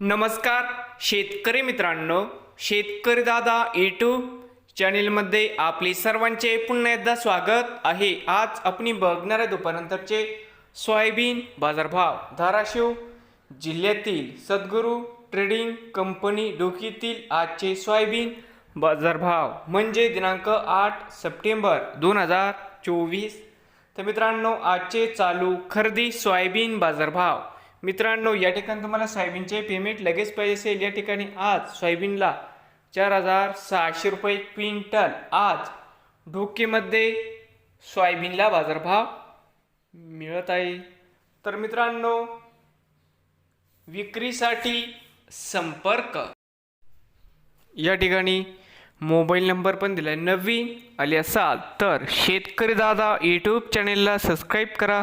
नमस्कार शेतकरी मित्रांनो शेतकरी दादा यूट्यूब चॅनेलमध्ये आपले सर्वांचे पुन्हा एकदा स्वागत आहे. आज आपण बघणार आहे दुपारनंतरचे सोयाबीन बाजारभाव धाराशिव जिल्ह्यातील सद्गुरू ट्रेडिंग कंपनी डोकीतील आजचे सोयाबीन बाजारभाव म्हणजे दिनांक आठ सप्टेंबर दोन हजार चोवीस. तर मित्रांनो आजचे चालू खरेदी सोयाबीन बाजारभाव मित्रांनो या ठिकाणी तुम्हाला सोयाबीनचे पेमेंट लगेच पाहिजे असेल. या ठिकाणी आज सोयाबीनला चार हजार सहाशे रुपये क्विंटल. आज ढोकेमध्ये सोयाबीनला बाजारभाव मिळत आहे. तर मित्रांनो विक्रीसाठी संपर्क. या ठिकाणी मोबाईल नंबर पण दिला आहे नवीन आले असाल तर शेतकरी दादा यूट्यूब चॅनेलला सबस्क्राईब करा.